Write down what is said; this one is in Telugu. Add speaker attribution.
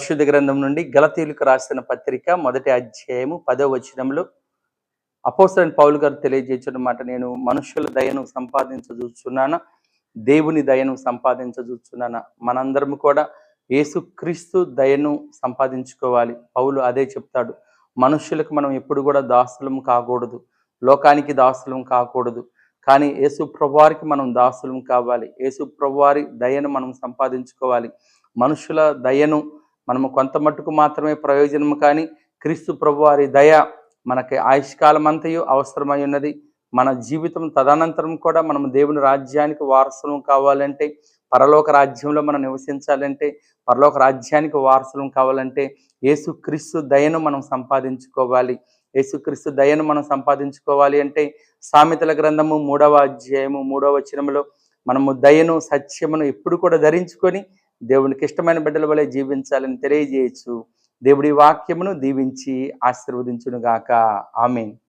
Speaker 1: పరిశుద్ధ గ్రంథం నుండి గలతీలకు రాసిన పత్రిక మొదటి అధ్యాయము పదో వచనంలో అపోసరన్ పౌలు గారు తెలియజేసిన మాట నేను మనుషుల దయను సంపాదించజూచున్నానా దేవుని దయను సంపాదించజూచున్నానా మనందరం కూడా యేసుక్రీస్తు దయను సంపాదించుకోవాలి. పౌలు అదే చెప్తాడు. మనుషులకు మనం ఎప్పుడు కూడా దాసులం కాకూడదు. లోకానికి దాసులం కాకూడదు. కానీ యేసు ప్రభువారికి మనం దాసులం కావాలి. యేసు ప్రభువారి దయను మనం సంపాదించుకోవాలి. మనుషుల దయను మనము కొంత మట్టుకు మాత్రమే ప్రయోజనము కానీ క్రీస్తు ప్రభువారి దయ మనకి ఆయుష్కాలం అంతయు అవసరమై ఉన్నది. మన జీవితం తదనంతరం కూడా మనం దేవుని రాజ్యానికి వారసులం కావాలంటే పరలోక రాజ్యంలో మనం నివసించాలంటే పరలోక రాజ్యానికి వారసులం కావాలంటే యేసుక్రీస్తు దయను మనం సంపాదించుకోవాలి. యేసుక్రీస్తు దయను మనం సంపాదించుకోవాలి అంటే సామెతల గ్రంథము మూడవ అధ్యాయము మూడవ వచనములో మనము దయను సత్యమును ఎప్పుడు కూడా ధరించుకొని దేవునికి ఇష్టమైన బిడ్డల వలె జీవించాలని తెలియజేయచ్చు. దేవుడి వాక్యమును దీవించి ఆశీర్వదించునుగాక. ఆమె